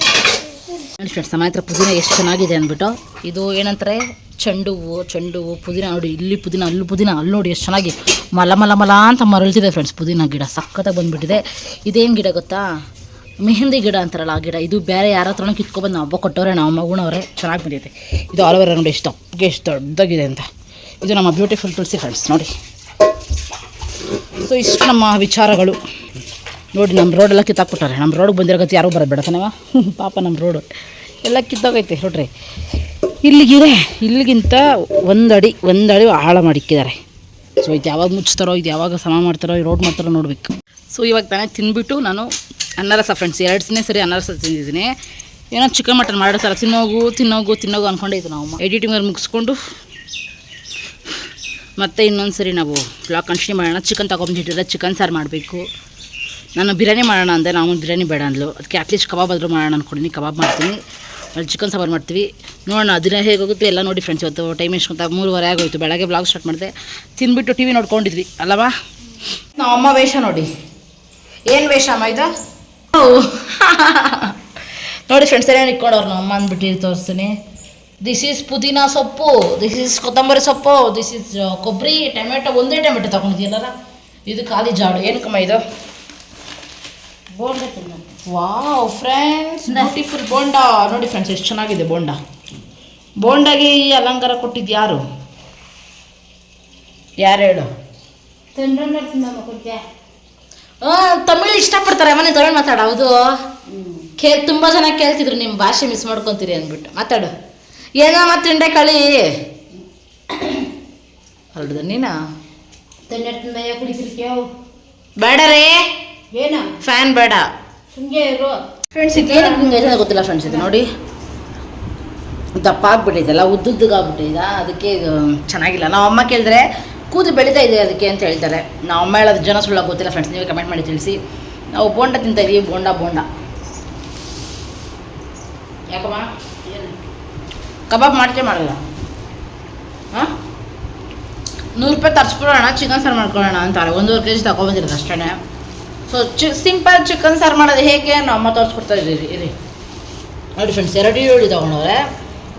ಅಲ್ಲಮ್ಮ ಫ್ರೆಂಡ್ಸ್ ನಮ್ಮ ಹತ್ರ ಪುದೀನ ಎಷ್ಟು ಚೆನ್ನಾಗಿದೆ ಅಂದ್ಬಿಟ್ಟು, ಇದು ಏನಂತಾರೆ? ಚೆಂಡು ಹೂವು ಚೆಂಡು ಹೂವು ಪುದೀನ ನೋಡಿ, ಇಲ್ಲಿ ಪುದೀನ, ಅಲ್ಲಿ ಪುದೀನ, ಅಲ್ಲಿ ನೋಡಿ ಎಷ್ಟು ಚೆನ್ನಾಗಿ ಮಲ ಮಲ ಮಲ ಅಂತ ಮರಳ್ತಿದೆ ಫ್ರೆಂಡ್ಸ್ ಪುದೀನ ಗಿಡ, ಸಖತ್ತಾಗಿ ಬಂದುಬಿಟ್ಟಿದೆ. ಇದೇನು ಗಿಡ ಗೊತ್ತಾ? ಮೆಹಂದಿ ಗಿಡ ಅಂತಾರಲ್ಲ ಆ ಗಿಡ, ಇದು ಬೇರೆ ಯಾರ ಹತ್ರನೂ ಕಿತ್ಕೊಬಂದು ನಾವು ಹಬ್ಬ ಕೊಟ್ಟವ್ರೆ ನಾವು ಮಗುಣವ್ರೆ ಚೆನ್ನಾಗಿ ಬಂದಿದೆ. ಇದು ಆಲೋವೆರಾ ನೋಡಿ ಇಷ್ಟ ಎಷ್ಟು ದೊಡ್ಡದಾಗಿದೆ ಅಂತ. ಇದು ನಮ್ಮ ಬ್ಯೂಟಿಫುಲ್ ತುಳಸಿ ಫ್ರೆಂಡ್ಸ್ ನೋಡಿ. ಸೊ ಇಷ್ಟು ನಮ್ಮ ವಿಚಾರಗಳು. ನೋಡಿ ನಮ್ಮ ರೋಡೆಲ್ಲ ಕಿತ್ತಾಕ್ಬಿಟ್ಟಾರೆ. ನಮ್ಮ ರೋಡಿಗೆ ಬಂದಿರೋಗತ್ತೆ ಗತಿ ಯಾರೂ ಬರೋದು ಬೇಡ, ತಾನೇವ? ಪಾಪ ನಮ್ಮ ರೋಡು ಎಲ್ಲ ಕಿತ್ತೋಗೈತೆ, ನೋಡ್ರಿ. ಇಲ್ಲಿಗಿದೆ, ಇಲ್ಲಿಗಿಂತ ಒಂದಡಿ ಒಂದಡಿ ಆಳ ಮಾಡಿಕ್ಕಿದ್ದಾರೆ. ಸೊ ಇದು ಯಾವಾಗ ಮುಚ್ತಾರೋ, ಇದು ಯಾವಾಗ ಸಮ ಮಾಡ್ತಾರೋ ರೋಡ್ ಮಾಡ್ತಾರೋ ನೋಡಬೇಕು. ಸೊ ಇವಾಗ ತಾನೇ ತಿನ್ಬಿಟ್ಟು ನಾನು ಅನ್ನರಸ ಫ್ರೆಂಡ್ಸ್ ಎರಡು ದಿನ ಸರಿ ಅನ್ನರಸ ತಿಂದಿದ್ದೀನಿ. ಏನೋ ಚಿಕನ್ ಮಟನ್ ಮಾಡಿರ್ತಾರೆ ತಿನ್ನೋಗು ತಿನ್ನೋಗು ತಿನ್ನೋಗು ಅಂದ್ಕೊಂಡಿದ್ದು ನಾವು. ಎಡಿಟಿಂಗ್ ಮುಗಿಸ್ಕೊಂಡು, ಮತ್ತೆ ಇನ್ನೊಂದು ಸರಿ ನಾವು ಬ್ಲಾಗ್ ಕಂಟಿನ್ಯೂ ಮಾಡೋಣ. ಚಿಕನ್ ತೊಗೊಂಬಿಟ್ಟಿದ್ರೆ ಚಿಕನ್ ಸಾರು ಮಾಡಬೇಕು. ನಾನು ಬಿರಿಯಾನಿ ಮಾಡೋಣ ಅಂದೆ ನಾವು ಬಿರಿಯಾನಿ ಬೇಡ ಅಂದ್ಲು. ಅದಕ್ಕೆ ಅಟ್ಲೀಸ್ಟ್ ಕಬಾಬ್ ಆದರೂ ಮಾಡೋಣ ಅಂದ್ಕೊಡಿನಿ ಕಬಾಬ್ ಮಾಡ್ತೀನಿ. ಅಲ್ಲಿ ಚಿಕನ್ ಸಾಂಬಾರು ಮಾಡ್ತೀವಿ. ನೋಡೋಣ ಅದನ್ನ ಹೇಗೆ ಹೋಗುತ್ತೆ ಎಲ್ಲ ನೋಡಿ ಫ್ರೆಂಡ್ಸ್ ಇವತ್ತು ಟೈಮ್ ಎಷ್ಕೊಂತ ಮೂರುವರೆ ಆಗೋಯ್ತು. ಬೆಳಗ್ಗೆ ಬ್ಲಾಗ್ ಸ್ಟಾರ್ಟ್ ಮಾಡಿದೆ. ತಿಂದ್ಬಿಟ್ಟು ಟಿ ವಿ ನೋಡ್ಕೊಂಡಿದ್ವಿ ಅಲ್ಲವಾ? ನಾವು ಅಮ್ಮ ವೇಷ ನೋಡಿ. ಏನು ವೇಷ ಅಮ್ಮ ಇದು. ನೋಡಿ ಫ್ರೆಂಡ್ಸ್ ಏನೇನು ಇಟ್ಕೊಂಡವ್ರು ನಮ್ಮ ಅಮ್ಮ ಅಂದ್ಬಿಟ್ಟು ತೋರಿಸ್ತೀನಿ. ದಿಸ್ ಈಸ್ ಪುದೀನ ಸೊಪ್ಪು. ದಿಸ್ ಈಸ್ ಕೊತ್ತಂಬರಿ ಸೊಪ್ಪು. ದಿಸ್ ಈಸ್ ಕೊಬ್ಬರಿ ಟೊಮೆಟೊ ಒಂದೇ ಟೊಮೆಟೊ ತಗೊಂಡಿದ್ದೀಯಲ್ಲ ಇದು ಖಾಲಿ ಜಾಡು. ಏನಕ್ಕಮ್ಮ ಇದು? ಬೋಂಡ ತಿನ್ನೋದು. Wow friends beautiful bonda. ನೋಡಿ ಫ್ರೆಂಡ್ಸ್ ಎಷ್ಟು ಚೆನ್ನಾಗಿದೆ ಬೋಂಡ. ಬೋಂಡಾಗೆ ಈ ಅಲಂಕಾರ ಕೊಟ್ಟಿದ್ದು ಯಾರು? ಯಾರು ಹೇಳು? ತಮಿಳು ತಮಿಳ್ ಇಷ್ಟಪಡ್ತಾರೆ. ಮನೆ ತಮಿಳ್ ಮಾತಾಡ ಹೌದು. ಕೇ ತುಂಬ ಜನ ಕೇಳ್ತಿದ್ರು ನಿಮ್ಮ ಭಾಷೆ ಮಿಸ್ ಮಾಡ್ಕೊತೀರಿ ಅಂದ್ಬಿಟ್ಟು. ಮಾತಾಡು. ಏನೋ ಮತ್ತೆ ತಿಂಡೆ ಕಳಿ. ಹೊರಡ್ದ ನೀನಾ? ಬೇಡ ರೀ. ಏನ? ಫ್ಯಾನ್ ಬೇಡ. ಹಿಂಗೆ ಇರು. ಫ್ರೆಂಡ್ಸ್ ಇದೇನಕ್ಕೆ ಹಿಂಗೆ ಇದೆ ಗೊತ್ತಿಲ್ಲ ಫ್ರೆಂಡ್ಸ್ ಇದು ನೋಡಿ. ದಪ್ಪ ಆಗ್ಬಿಟ್ಟಿದೆಲ್ಲ ಉದ್ದುದ್ದಗೆ ಆಗ್ಬಿಟ್ಟಿದ ಅದಕ್ಕೆ ಇದು ಚೆನ್ನಾಗಿಲ್ಲ. ನಾವು ಅಮ್ಮ ಕೇಳಿದ್ರೆ ಕೂದಲು ಬೆಳೀತಾ ಇದೆ ಅದಕ್ಕೆ ಅಂತ ಹೇಳ್ತಾರೆ. ನಾವು ಅಮ್ಮ ಹೇಳೋದು ಜನ ಸುಳ್ಳ ಗೊತ್ತಿಲ್ಲ ಫ್ರೆಂಡ್ಸ್ ನೀವೇ ಕಮೆಂಟ್ ಮಾಡಿ ತಿಳಿಸಿ. ನಾವು ಬೋಂಡ ತಿಂತ ಇದೀವಿ ಬೋಂಡ ಬೋಂಡ. ಯಾಕಮ್ಮ? ಕಬಾಬ್ ಮಾಡ್ತೇ ಮಾಡಲ್ಲ. ಹಾಂ? ನೂರು ರೂಪಾಯಿ ತರಿಸ್ಬಿಡೋಣ ಚಿಕನ್ ಸಾರು ಮಾಡ್ಕೊಳ್ಳೋಣ ಅಂತಾರೆ. ಒಂದೂವರೆ ಕೆ ಜಿ ತಗೊಬಂದಿರೋದು ಅಷ್ಟೇ ಸೊ ಚಿ ಸಿಂಪಲ್ ಚಿಕನ್ ಸಾರು ಮಾಡೋದು ಹೇಗೆ ನಾವು ಅಮ್ಮ ತೋರಿಸ್ಕೊಡ್ತಾ ಇದ್ದೀರಿ. ಇರಿ. ನೋಡಿ ಫ್ರೆಂಡ್ಸ್ ಎರಡು ಈರುಳ್ಳಿ ತೊಗೊಂಡವ್ರೆ.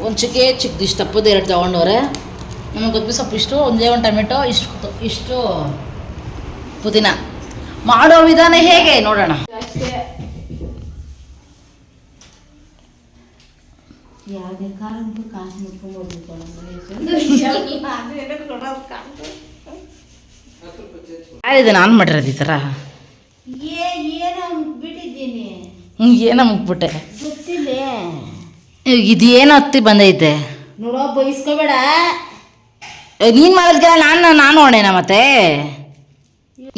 ಒಂದು ಚಿಕ್ಕೆ ಚಿಕ್ಕದು ಇಷ್ಟು ತಪ್ಪದು ಎರಡು ತೊಗೊಂಡವ್ರೆ. ನಮಗೆ ಗೊತ್ತು ಸೊಪ್ಪು ಇಷ್ಟು ಒಂದೇ ಒಂದು ಟೊಮೆಟೊ ಇಷ್ಟು ಇಷ್ಟು ಪುದೀನ. ಮಾಡೋ ವಿಧಾನ ಹೇಗೆ? ನೋಡೋಣ. ಯಾವುದೇ ಕಾರಣಕ್ಕೂ ಕಾಸು ಮುಟ್ಕೊಂಡು ಯಾರಿದೆ ನಾನು ಮಾಡಿರೋದು ಈ ಥರ ಹ್ಞೂ ಏನೋ ಮುಗ್ಬಿಟ್ಟೆ ಗೊತ್ತಿಲ್ಲ. ಇದೇನು ಹತ್ತಿ ಬಂದೈತೆ? ನೋಡೋ ಬೈಸ್ಕೋಬೇಡ ನೀನು ಮಾಡೋದಕ್ಕೆಲ್ಲ ನಾನು ನಾನು ಹೊಣೆನ ಮತ್ತೆ?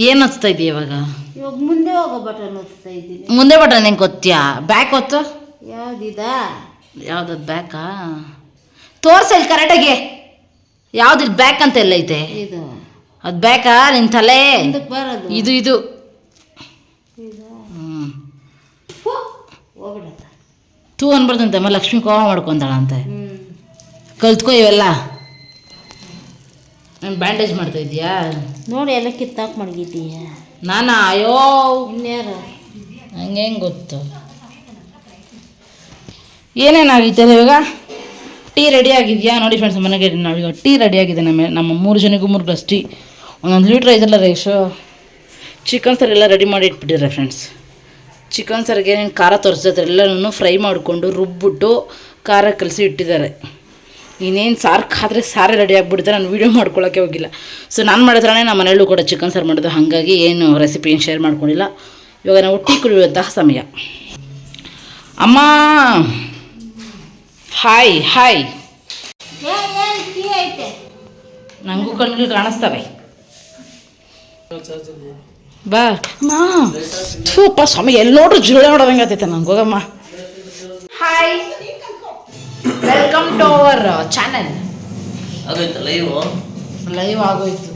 ಏನು ಹಚ್ತಾ ಇದೀಯ ಇವಾಗ? ಇವಾಗ ಮುಂದೆ ಹೋಗೋ ಬಟನ್ ಓದ್ತಾ ಇದ್ದೀನಿ ಮುಂದೆ ಬಟನ್ ನಿಂಗೆ ಗೊತ್ತ್ಯಾ ಬ್ಯಾಕ್ ಹೊತ್ತು ಯಾವ್ದಿದ? ಯಾವ್ದದು ಬ್ಯಾಕಾ ತೋರ್ಸಲ್ಲಿ ಕರೆಕ್ಟಾಗಿ. ಯಾವ್ದು ಬ್ಯಾಕ್ ಅಂತ ಎಲ್ಲ ಐತೆ? ಇದು. ಅದು ಬ್ಯಾಕಾ ನಿನ್ನ ತಲೆ? ಬರೋದು. ಇದು ಇದು ಇದು ಹ್ಞೂ ಫು, ಹೋಗ್ಬಿಡತ್ತ ತೂ ಅನ್ಬಾರ್ದಂತೆ ಅಮ್ಮ ಲಕ್ಷ್ಮಿ ಕೋಪ ಮಾಡ್ಕೊಂತಾಳಂತೆ ಕಲ್ತ್ಕೋ ಇವೆಲ್ಲ. ನಾನು ಬ್ಯಾಂಡೇಜ್ ಮಾಡ್ತಾ ಇದೀಯಾ ನೋಡಿ ಎಲ್ಲ ಕಿತ್ತಾಕ್ ಮಡಗಿದ್ದೀಯ. ನಾನು? ಅಯ್ಯೋ. ಇನ್ಯಾರು? ಹಂಗೆ ಹೆಂಗೆ ಗೊತ್ತು. ಏನೇನಾಗೈತೆ ಇವಾಗ? ಟೀ ರೆಡಿ ಆಗಿದೆಯಾ? ನೋಡಿ ಫ್ರೆಂಡ್ಸ್ ಮನೆಗೆ ನಾವೀಗ. ಟೀ ರೆಡಿ ಆಗಿದೆ ನಮ್ಮ ನಮ್ಮ ಮೂರು ಜನಕ್ಕೂ ಮೂರು ಗ್ಲಸ್ ಟೀ ಒಂದೊಂದು ಲೀಟ್ರ್ ಐದಲ್ಲ ರೇಷು. ಚಿಕನ್ ಸರ್ ಎಲ್ಲ ರೆಡಿ ಮಾಡಿ ಇಟ್ಬಿಟ್ಟಿದ್ದಾರೆ ಫ್ರೆಂಡ್ಸ್ ಚಿಕನ್ ಸಾರಿಗೆ ಖಾರ ತೋರಿಸಿದ್ರೆ ಎಲ್ಲನೂ ಫ್ರೈ ಮಾಡಿಕೊಂಡು ರುಬ್ಬಿಟ್ಟು ಖಾರ ಕಲಸಿ ಇಟ್ಟಿದ್ದಾರೆ. ಇನ್ನೇನು ಸಾರು ಖಾದ್ರೆ ಸಾರೇ ರೆಡಿ ಆಗಿಬಿಡುತ್ತೆ, ನಾನು ವೀಡಿಯೋ ಮಾಡ್ಕೊಳ್ಳೋಕ್ಕೆ ಹೋಗಿಲ್ಲ. ಸೊ ನಾನು ಮಾಡಿದ್ರೇ ನಮ್ಮ ಮನೆಯಲ್ಲೂ ಕೂಡ ಚಿಕನ್ ಸಾರು ಮಾಡೋದು ಹಾಗಾಗಿ ಏನು ರೆಸಿಪಿ ಏನು ಶೇರ್ ಮಾಡ್ಕೊಂಡಿಲ್ಲ. ಇವಾಗ ನಾವು ಟೀ ಕುಡಿಯುವಂತಹ ಸಮಯ. ಅಮ್ಮ! ಹಾಯ್ ಹಾಯ್ ನನಗೂ ಕಣ್ಗಳು ಕಾಣಿಸ್ತವೆ. ಬಾ. ಮಾ. ಸೂಪ ಸ್ವಾಮಿ ಎಲ್ಲಿ ನೋಡ್ರು ಜುಳೆ ನೋಡೋದಂಗೆ ಆತೈತೆ ನಂಗೆ. ಹೋಗಮ್ಮ. Hi welcome to our channel ಆಗೋಯ್ತು ಲೈವ್ ಲೈವ್ ಆಗೋಯ್ತು.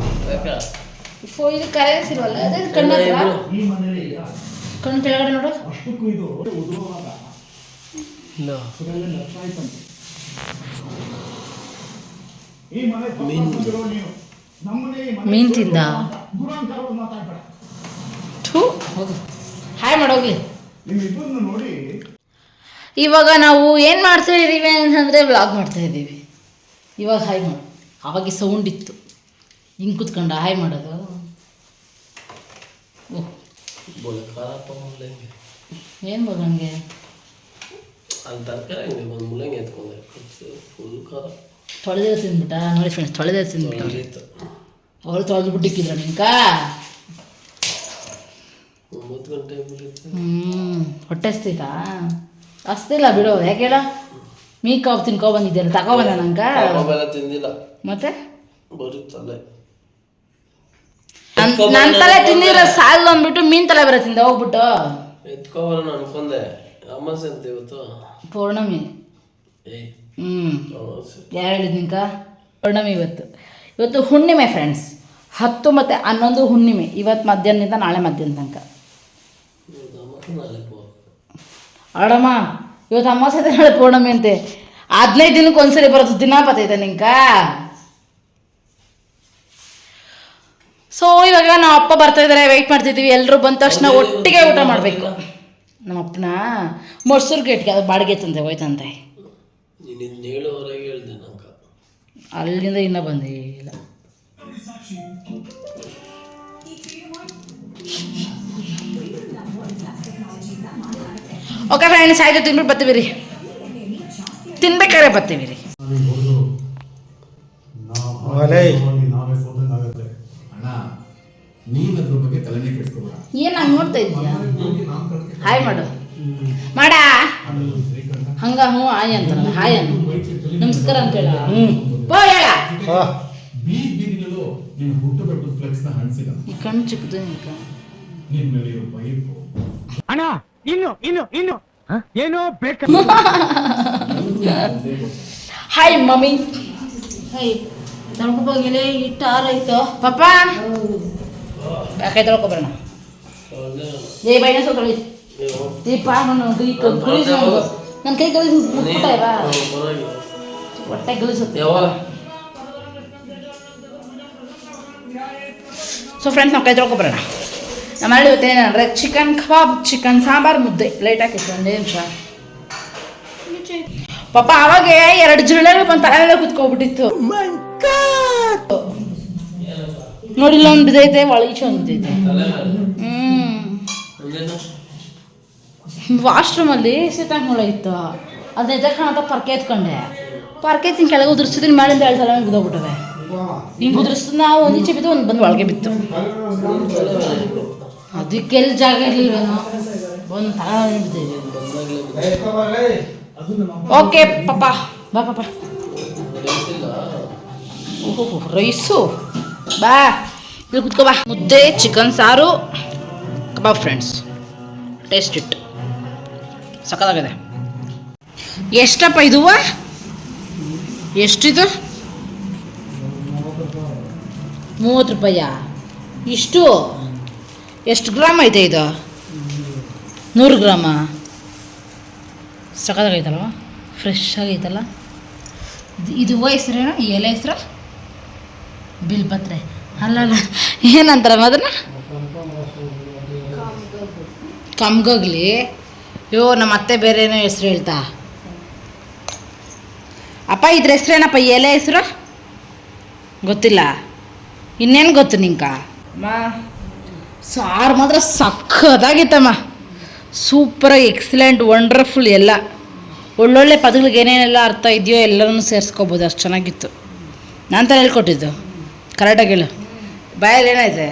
ಫೋ ಇದು ಕರೆನ್ಸ್ ಇಲ್ವಲ್ಲ ಅದೇ ಕಣ್ಣ ಕಣ್ಣು ಕೆಳಗಡೆ ನೋಡು. ಮೀನ್ ತಿಂದ. ಥೂ ಹೋಗು. ಹಾಯ್ ಮಾಡೋಗ್ಲಿ ಇವಾಗ ನಾವು ಏನು ಮಾಡ್ತಾ ಇದ್ದೀವಿ ಅಂತಂದರೆ ವ್ಲಾಗ್ ಮಾಡ್ತಾ ಇದ್ದೀವಿ. ಇವಾಗ ಹಾಯ್ ಮಾಡಿ. ಅವಾಗ ಸೌಂಡ್ ಇತ್ತು. ಹಿಂಗೆ ಕುತ್ಕೊಂಡ ಹಾಯ್ ಮಾಡೋದು. ಓಹ್ ಏನು ಅಲ್ಲಿ ತರಕಾರಿ ಅಂಗಡಿ ಒಂದು ಮುಳ್ಳಂಗಿ ಎತ್ಕೊಂಡೆ. ಫುಲ್ ಖಾರ. ತೊಳೆದೇ ತಿಂದ್ಬಿಟ್ಟ. ನೋಡಿ ಫ್ರೆಂಡ್ಸ್ ತೊಳೆದೇ ತಿಂದ್ಬಿಟ್ಟು. ಅವ್ರು ಅವಳು ತೊಳೆದು ಬಿಟ್ಟಿಕ್ಕಿದ್ರ ನಿಂಕ ಹ್ಞೂ ಹೊಟ್ಟೆ ಹಸ್ತಿತಾ ಹಸ್ತಿಲ್ಲ ಬಿಡು ಯಾಕೆ ಹೇಳ? ಮೀ ಕಾವು ತಿನ್ಕೊ ಬಂದಿದ್ದೀರ ತಗೊಬಂದ ನಂಗ ತಿಂದಿಲ್ಲ. ಮತ್ತೆ? ಬರುತ್ತಲ್ಲ ತಲೆ. ನನ್ನ ತಲೆ ತಿಂದಿರೋ ಸಾಲು ಅಂದ್ಬಿಟ್ಟು ಮೀನ್ ತಲೆ ಬರೋ ತಿಂದ ಹೋಗ್ಬಿಟ್ಟು. ಪೂರ್ಣಮಿ ಅನ್ಕೊಂಡೆ. ಅಮಾಸೆ ಅಂತ ಇವತ್ತು. ಪೌರ್ಣಮಿ. ಹ್ಞೂ ಯಾರು ಹೇಳಿದ್ ನಿಂಕ ಪೌರ್ಣಮಿ ಇವತ್ತು. ಇವತ್ತು ಹುಣ್ಣಿಮೆ ಫ್ರೆಂಡ್ಸ್ ಹತ್ತು ಮತ್ತೆ ಹನ್ನೊಂದು ಹುಣ್ಣಿಮೆ. ಇವತ್ತು ಮಧ್ಯಾಹ್ನದಿಂದ ನಾಳೆ ಮಧ್ಯಾಹ್ನ ತನಕ ಇವತ್ತು ಅಮಾಸೆ ನಾಳೆ ಪೋ ಆಡಮ್ಮ ಇವತ್ತು ಅಮಾವಾಸ್ಯೆ ನಾಳೆ ಪೂರ್ಣಮಿ ಅಂತೆ. ಹದಿನೈದು ದಿನಕ್ಕೆ ಒಂದ್ಸರಿ ಬರೋದು ದಿನ ಬತ್ತೈತೆ ನಿಂಕ. ಸೊ ಇವಾಗ ನಮ್ಮ ಅಪ್ಪ ಬರ್ತಾ ಇದ್ದಾರೆ ವೆಯ್ಟ್ ಮಾಡ್ತಿದ್ದೀವಿ ಎಲ್ಲರೂ ಬಂದ ತಕ್ಷಣ ಒಟ್ಟಿಗೆ ಊಟ ಮಾಡಬೇಕು. ನಮ್ಮ ಅಪ್ಪನ ಮೊಸರು ಗೇಟ್ಗೆ ಅದು ಬಾಡಿಗೆ ತಂದೆ ಹೋಯ್ತಂತೆ. ಅಲ್ಲಿಂದ ಇನ್ನೂ ಬಂದಿಲ್ಲ ಓಕೆ ಫ್ರೆಂಡ್ಸ್ ಆಯ್ತು ತಿನ್ಬಿಟ್ಟು ಬರ್ತೀವಿ ರೀ ತಿನ್ಬೇಕಾರೆ ಬರ್ತೀವಿ ರೀ ನೀನ್ ಏನು ನೋಡ್ತಾ ಇದ್ದೀಯಾ? ಹಾಯ್ ಮಾಡು. ಮಾಡ. ಹಂಗ ಹ್ಞೂ ಹಾಯ್ ಅಂತ ಹಾಯ್ ಅನ್ನು ನಮಸ್ಕಾರ ಅಂತ ಹೇಳ. ಹ್ಞೂ ಬೋ ಹೇಳ. ಕಣ್ಣು ಚಿಕ್ಕದು ಅಣ್ಣ ಇನ್ನು ಇನ್ನು ಇನ್ನು ಏನೋ ಬೇಕು ಹಾಯ್ ಮಮ್ಮಿ ಹಾಯ್ ತಳ್ಕೊಬೋಗಿಲೆ ಇಟ್ಟು ಆರೈತು ಪಾಪ ಕೈ ತೊಳ್ಕೊಬರೋಣ ಏ ಬೈನ ಸ್ವಲ್ಪ ತೊಳಿ ನೀವು ಏ ಪಾ ನಾನು ಕೈ ಗಲೀಜು ನನ್ನ ಕೈ ಗಲೀಜು ಮುಟ್ಬಿಟ್ಟ ಇವಾ ಪರವಾಗಿಲ್ಲ ಹೊಟ್ಟೆ ಗಲೀಜುತ್ತೆ ಯಾವಾಗ ಸೊ ಫ್ರೆಂಡ್ಸ್ ನಾವು ಕೈ ತೊಳ್ಕೊಬರೋಣ ನಮ್ಮ ಮನೇಲಿ ಇವತ್ತೇನಂದ್ರೆ ಚಿಕನ್ ಕಬಾಬ್ ಚಿಕನ್ ಸಾಂಬಾರು ಮುದ್ದೆ. ಲೈಟ್ ಹಾಕಿತ್ತು ಒಂದೇ ನಿಮಿಷ. ಪಾಪ ಅವಾಗೆ ಎರಡು ಜಿರಳೆಗಳು ಬಂದು ತಲೆ ಕುತ್ಕೊಬಿಟ್ಟಿತ್ತು. ನೋಡಿಲ್ಲ ಒಂದು ಬಿದ್ದೈತೆ ಒಳಗೀಚೆ ಒಂದು ಬಿದ್ದೈತೆ. ಹ್ಞೂ ವಾಶ್ರೂಮಲ್ಲಿ ಸೀತಾಂಗ್ ಇತ್ತು. ಅದನ್ನ ನಿಜ ಪರ್ಕೆ ಎತ್ಕೊಂಡೆ. ಪರ್ಕೆ ಎತ್ತಿನ ಕೆಳಗೆ ಉದುರಿಸಿದ್ರೆ ಮೇಲಿಂದ ಎರಡು ಸಲ ಬಿದ್ದೋಗ್ಬಿಟ್ಟವೆ ಹಿಂಗೆ ಉದುರಿಸಿದ್ ನಾವು ಒಂದು ಈಚೆ ಬಿದ್ದು ಒಂದು ಬಂದು ಒಳಗೆ ಬಿತ್ತು. ಅದಕ್ಕೆಲ್ಲಿ ಜಾಗ ಬಿದ್ದಿದೆ ಓಕೆ, ಪಾಪ. ಬಾ, ಪಾಪ. ರೈಸು. ಬಾ. ಇಲ್ಲಿ ಕುತ್ಕೋ ಬಾ. ಮುದ್ದೆ ಚಿಕನ್ ಸಾರು ಕಬಾಬ್ ಫ್ರೆಂಡ್ಸ್ ಟೇಸ್ಟ್ ಇಟ್ ಸಖತ್ತಾಗಿದೆ. ಎಷ್ಟಪ್ಪ ಇದುವ ಎಷ್ಟಿದು? ಮೂವತ್ತು ರೂಪಾಯ? ಇಷ್ಟು? ಎಷ್ಟು ಗ್ರಾಮ್ ಐತೆ ಇದು? ನೂರು ಗ್ರಾಮ. ಸಕ್ಕತ್ತಾಗೈತಲ್ವ ಫ್ರೆಶ್ ಆಗೈತಲ್ಲ ಇದು- ಹೆಸ್ರೇನು? ಈ ಎಲೆ ಹೆಸ್ರು? ಬಿಲ್ಪತ್ರೆ. ಅಲ್ಲಲ್ಲ ಏನಂತಾರಮ್ಮ ಅದನ್ನು ಕಮ್ಗೋಗ್ಲಿ. ಯೋ, ನಮ್ಮ ಅತ್ತೆ ಬೇರೆ ಏನೋ ಹೆಸ್ರು ಹೇಳ್ತಾ. ಅಪ್ಪ, ಇದ್ರ ಹೆಸ್ರೇನಪ್ಪ? ಎಲೆ ಹೆಸ್ರು? ಗೊತ್ತಿಲ್ಲ. ಇನ್ನೇನು ಗೊತ್ತು ನಿಂಕ? ಅಮ್ಮ ಸಾರು ಮಾತ್ರ ಸಖತ್ತಾಗಿತ್ತಮ್ಮ. ಸೂಪರಾಗಿ ಎಕ್ಸಲೆಂಟ್, ವಂಡರ್ಫುಲ್ ಎಲ್ಲ. ಒಳ್ಳೊಳ್ಳೆ ಪದಗಳಿಗೆ ಏನೇನೆಲ್ಲ ಅರ್ಥ ಇದೆಯೋ ಎಲ್ಲರನ್ನೂ ಸೇರಿಸ್ಕೋಬೋದು, ಅಷ್ಟು ಚೆನ್ನಾಗಿತ್ತು. ನಾನು ತಾನೇ ಹೇಳ್ಕೊಟ್ಟಿದ್ದು. ಕರೆಕ್ಟಾಗಿ ಹೇಳು. ಬಾಯಲ್ಲಿ ಏನೈತೆ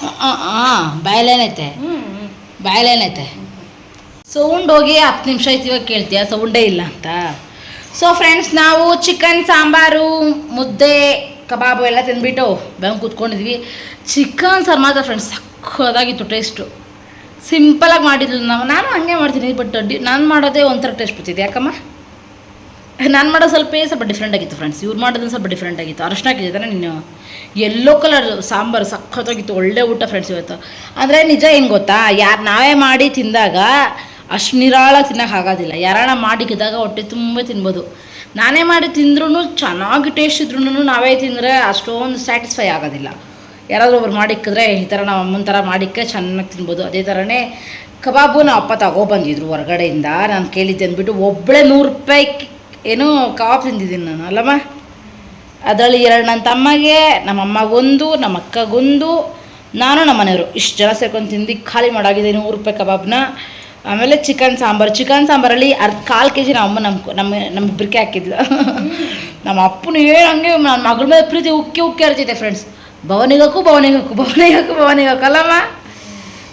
ಹಾಂ ಬಾಯಲ್ಲಿ ಏನೈತೆ ಏನೈತೆ ಸೌಂಡ್ ಹೋಗಿ ಹತ್ತು ನಿಮಿಷ ಆಯ್ತು ಇವಾಗ ಕೇಳ್ತೀಯ? ಸೌಂಡೇ ಇಲ್ಲ ಅಂತ. ಸೊ ಫ್ರೆಂಡ್ಸ್ ನಾವು ಚಿಕನ್ ಸಾಂಬಾರು, ಮುದ್ದೆ ಕಬಾಬು ಎಲ್ಲ ತಿಂದ್ಬಿಟ್ಟು ಬೆಂಗ್ ಕೂತ್ಕೊಂಡಿದ್ವಿ. ಚಿಕನ್, ಸಾರು ಮಾತ್ರ ಫ್ರೆಂಡ್ಸ್ ಸಕ್ಕದಾಗಿತ್ತು ಟೇಸ್ಟು ಸಿಂಪಲಾಗಿ ಮಾಡಿದ್ಲು ನಾವು. ನಾನು ಹಂಗೆ ಮಾಡ್ತೀನಿ ಬಟ್ ಡಿ, ನಾನು ಮಾಡೋದೇ ಒಂಥರ ಟೇಸ್ಟ್ ಬರ್ತಿದ್ದೆ ಯಾಕಮ್ಮ? ನಾನು ಮಾಡೋ ಸ್ವಲ್ಪ ಸ್ವಲ್ಪ ಡಿಫ್ರೆಂಟ್ ಆಗಿತ್ತು ಫ್ರೆಂಡ್ಸ್ ಇವ್ರು ಮಾಡೋದು ಸ್ವಲ್ಪ ಡಿಫ್ರೆಂಟ್ ಆಗಿತ್ತು. ಅರಶಿನ ಹಾಕಿದ್ದೆ ತಾನೇ ನೀನು? ಎಲ್ಲೋ ಕಲರ್ ಸಾಂಬಾರು ಸಖತ್ತಾಗಿತ್ತು ಒಳ್ಳೆ ಊಟ ಫ್ರೆಂಡ್ಸ್ ಇವತ್ತು. ಅಂದರೆ ನಿಜ ಏನು ಗೊತ್ತಾ? ಯಾರು ನಾವೇ ಮಾಡಿ ತಿಂದಾಗ ಅಷ್ಟು ನಿರಾಳ ತಿನ್ನೋಕ್ಕಾಗೋದಿಲ್ಲ ಯಾರಾಣ ಮಾಡಿ ಮಾಡಿಕಿದಾಗ ಹೊಟ್ಟೆ ತುಂಬ ತಿನ್ಬೋದು. ನಾನೇ ಮಾಡಿ ತಿಂದ್ರೂ ಚೆನ್ನಾಗಿ ಟೇಸ್ಟ್ ಇದ್ರೂ ನಾವೇ ತಿಂದರೆ ಅಷ್ಟೊಂದು ಸ್ಯಾಟಿಸ್ಫೈ ಆಗೋದಿಲ್ಲ. ಯಾರಾದರೂ ಒಬ್ರು ಮಾಡಿಕ್ಕಿದ್ರೆ ಈ ಥರ ನಾವು ಅಮ್ಮನ ಥರ ಮಾಡಿಕ್ಕೆ ಚೆನ್ನಾಗಿ ತಿನ್ಬೋದು. ಅದೇ ಥರನೇ ಕಬಾಬು ನಾವು ಅಪ್ಪ ತಗೊಬಂದಿದ್ರು ಹೊರಗಡೆಯಿಂದ. ನಾನು ಕೇಳಿದ್ದೆ ಅಂದ್ಬಿಟ್ಟು ಒಬ್ಬಳೇ ನೂರು ರೂಪಾಯಿ ಏನು ಕಬಾಬ್ ತಿಂದಿದ್ದೀನಿ ನಾನು, ಅಲ್ಲಮ್ಮ? ಅದರಲ್ಲಿ ಎರಡು ನನ್ನ ತಮ್ಮಗೆ, ನಮ್ಮ ಅಮ್ಮಗೊಂದು, ನಮ್ಮ ಅಕ್ಕಗೊಂದು, ನಾನು ನಮ್ಮ ಮನೆಯವರು. ಇಷ್ಟು ಜನ ಸೇರ್ಕೊಂಡು ತಿಂದು ಖಾಲಿ ಮಾಡಾಗಿದೆ ನೂರು ರೂಪಾಯಿ ಕಬಾಬ್ನ. ಆಮೇಲೆ ಚಿಕನ್ ಸಾಂಬಾರು. ಚಿಕನ್ ಸಾಂಬಾರಲ್ಲಿ ಅರ್ಧ ಕಾಲು ಕೆ ಜಿ ನಮ್ಮ ಅಮ್ಮ ನಮ್ಮ ನಮ್ಮ ನಮ್ಮ ಹಾಕಿದ್ಲು. ನಮ್ಮ ಅಪ್ಪನ ಏನು ಹಂಗೆ ನನ್ನ ಮಗಳ ಮೇಲೆ ಪ್ರೀತಿ ಉಕ್ಕಿ ಉಕ್ಕಿ ಹರಿತೈತೆ ಫ್ರೆಂಡ್ಸ್ ಭವನಿಗಕ್ಕೂ ಭವನಿಗಕ್ಕು ಭವನಿಗಕ್ಕೂ ಭವನಿಗೆ ಹಾಕಲ್ಲಮ್ಮ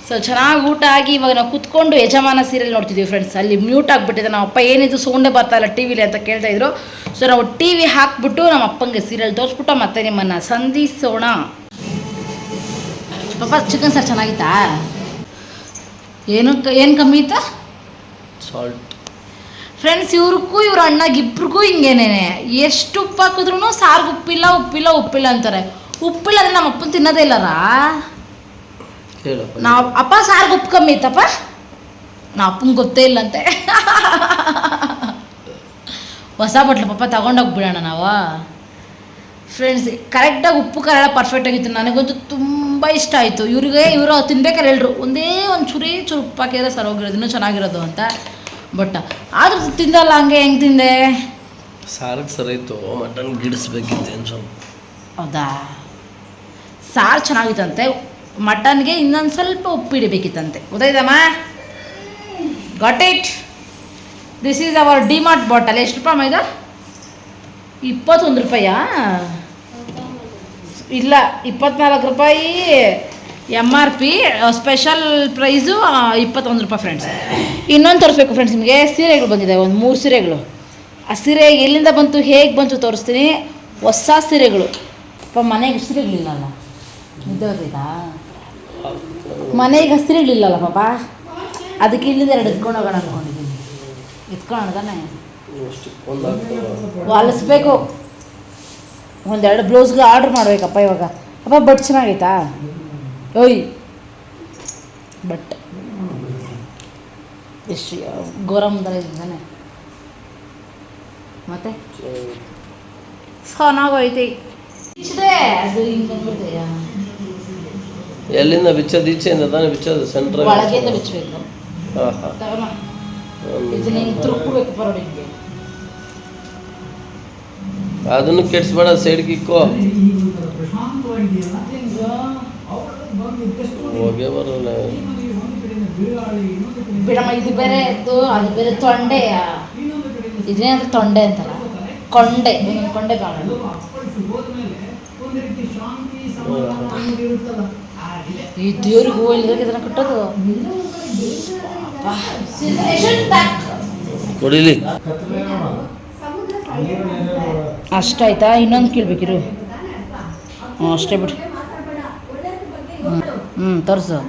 ಸೊ ಚೆನ್ನಾಗಿ ಊಟ ಆಗಿ ಇವಾಗ ನಾವು ಕುತ್ಕೊಂಡು ಯಜಮಾನ ಸೀರಿಯಲ್ ನೋಡ್ತಿದ್ವಿ ಫ್ರೆಂಡ್ಸ್ ಅಲ್ಲಿ ಮ್ಯೂಟ್ ಆಗಿಬಿಟ್ಟಿದೆ. ನಮ್ಮ ಅಪ್ಪ ಏನಿದು ಸೌಂಡೇ ಬರ್ತಾ ಇಲ್ಲ ಟಿ ವಿಲಿ ಅಂತ ಕೇಳ್ತಾ ಇದ್ರು. ಸೊ ನಾವು ಟಿ ವಿ ಹಾಕ್ಬಿಟ್ಟು ನಮ್ಮ ಅಪ್ಪಂಗೆ ಸೀರಿಯಲ್ ತೋರಿಸ್ಬಿಟ್ಟು ಮತ್ತೆ ನಿಮ್ಮನ್ನು ಸಂಧಿಸೋಣ. ಪಾಪ, ಚಿಕನ್ ಸಾರು ಚೆನ್ನಾಗಿತ್ತಾ? ಏನು ಏನು ಕಮ್ಮಿ ಇತ್ತ? ಸಾಲ್ಟ್ ಫ್ರೆಂಡ್ಸ್ ಇವ್ರಿಗೂ ಇವ್ರ ಅಣ್ಣಗಿಬ್ರಿಗೂ ಹಿಂಗೇನೇನೆ. ಎಷ್ಟು ಉಪ್ಪು ಹಾಕಿದ್ರು ಸಾರ್ಗೆ ಉಪ್ಪಿಲ್ಲ ಉಪ್ಪಿಲ್ಲ ಉಪ್ಪಿಲ್ಲ ಅಂತಾರೆ. ಉಪ್ಪಿಲ್ಲ ಅಂದರೆ ನಮ್ಮ ಅಪ್ಪನ ತಿನ್ನೋದೇ ಇಲ್ಲರಾ? ನಾವು ಅಪ್ಪ ಸಾರ್ಗೆ ಉಪ್ಪು ಕಮ್ಮಿ ಇತ್ತಪ್ಪ? ನಾ ಅಪ್ಪನ ಗೊತ್ತೇ ಇಲ್ಲಂತೆ. ಹೊಸ ಬಟ್ಲು ಪಾಪ ತಗೊಂಡೋಗ್ಬಿಡೋಣ ನಾವು. ಫ್ರೆಂಡ್ಸ್ ಕರೆಕ್ಟಾಗಿ ಉಪ್ಪು ಖಾರ ಪರ್ಫೆಕ್ಟ್ ಪರ್ಫೆಕ್ಟಾಗಿತ್ತು ನನಗಂತೂ ತುಂಬ ಇಷ್ಟ ಆಯಿತು. ಇವ್ರಿಗೆ ಇವರು ತಿನ್ಬೇಕಾರೆ ಎಲ್ಲರು ಒಂದೇ ಒಂದು ಚೂರಿ ಚೂರು ಉಪ್ಪು ಹಾಕಿದ್ರೆ ಸರ್ ಹೋಗಿರೋದು ಇನ್ನೂ ಚೆನ್ನಾಗಿರೋದು ಅಂತ. ಬಟ್ ಆದರೂ ತಿಂದಲ್ಲ ಹಂಗೆ ಹೆಂಗೆ ತಿಂದೆ? ಸಾರಿಗೆ ಸರಿ ಇತ್ತು ಮಟನ್ ಗಿಡಿಸ್ಬೇಕಿತ್ತು ಏನು ಸ್ವಲ್ಪ. ಹೌದಾ? ಸಾರು ಚೆನ್ನಾಗಿತ್ತಂತೆ. ಮಟನ್ಗೆ ಇನ್ನೊಂದು ಸ್ವಲ್ಪ ಉಪ್ಪು ಇಡಬೇಕಿತ್ತಂತೆ. ಗೊತ್ತಾಯ್ತಮ್ಮ? Got it this is our DMart bottle ಎಷ್ಟು ರೂಪಾಯಿ ಇದು? ಇಪ್ಪತ್ತೊಂದು ರೂಪಾಯಾ? ಇಲ್ಲ ಇಪ್ಪತ್ನಾಲ್ಕು ರೂಪಾಯಿ M R P special price ಇಪ್ಪತ್ತೊಂದು ರೂಪಾಯಿ ಫ್ರೆಂಡ್ಸ್ ಇನ್ನೊಂದು ತೋರಿಸ್ಬೇಕು ಫ್ರೆಂಡ್ಸ್ ನಿಮಗೆ ಸೀರೆಗಳು ಬಂದಿದೆ ಒಂದು ಮೂರು ಸೀರೆಗಳು. ಆ ಸೀರೆ ಎಲ್ಲಿಂದ ಬಂತು ಹೇಗೆ ಬಂತು ತೋರಿಸ್ತೀನಿ. ಹೊಸ ಸೀರೆಗಳು. ಅಪ್ಪ ಮನೆಗೆ ಸೀರೆಗಳಿಲ್ಲಲ್ಲ ಮನೆಗೆ ಸೀರೆಗಳಿಲ್ಲಲ್ಲ ಪಾಪ ಅದಕ್ಕೆ ಇಲ್ಲಿಂದ ಎರಡು ಎತ್ಕೊಂಡು ಹೋಗೋಣ ಅಂದ್ಕೊಂಡಿದ್ದೀನಿ ಎತ್ಕೊಂಡು ತಾನೆ? ಹೊಲಿಸ್ಬೇಕು. ಒಂದೆರಡು ಬ್ಲೌಸ್ಗೆ ಆರ್ಡ್ರ್ ಮಾಡಬೇಕಪ್ಪ ಇವಾಗ. ಅಪ್ಪ ಬಟ್ ಚೆನ್ನಾಗೈತಾ? ಓಯ್. ಬಟ್. ಎಷ್ಟು ಗೋರಮ್ಮದಲ್ಲ ಇದ್ದಾನೆ ಮತ್ತೆ? ಸೋನಾಗೋಯ್ತಿ. ಅದು ಹಿಂಗೆ ಎಲ್ಲಿಂದ ಬಿಚ್ಚೋದು ಈಚೆಯಿಂದ ತಾನೇ ಬಿಚ್ಚೋದು? ಸೆಂಟ್ರ್ ಒಳಗೆಯಿಂದ ಬಿಚ್ಚಬೇಕು ಹಾಂ ಹಾಂ ತಗೋಣ. ಇದನ್ನ ಹಿಂಗೆ ತುರುಕ್ಬೇಕು ಪರೋಡಿಗೆ. ಅದನ್ನು ಕೆಡಿಸ್ಬೇಡ ಸೈಡ್ ಇಕ್ಕೋ ಹೋಗೇ ಬರಲ್ಲ. ಬಿಡಮ್ಮ ಇದು ಬೇರೆ ಇತ್ತು ಅದು ಬೇರೆ ತೊಂಡೆ. ಇದೇ ಅಂತ ತೊಂಡೆ ಅಂತಲ್ಲ. ಕೊಂಡೆ ಕೊಂಡೆ ಬಾಳ ಈ ದೇವ್ರಿಗೆ ಹೂವು ಇಲ್ಲದಾಗ ಇದನ್ನ ಕಟ್ಟೋದು. ಕೊಡಿಲಿ. ಅಷ್ಟಾಯ್ತಾ ಇನ್ನೊಂದು ಕೇಳ್ಬೇಕಿರು. ಹ್ಞೂ ಅಷ್ಟೇ ಬಿಡಿ. ಹ್ಞೂ ಹ್ಞೂ ತೋರಿಸು.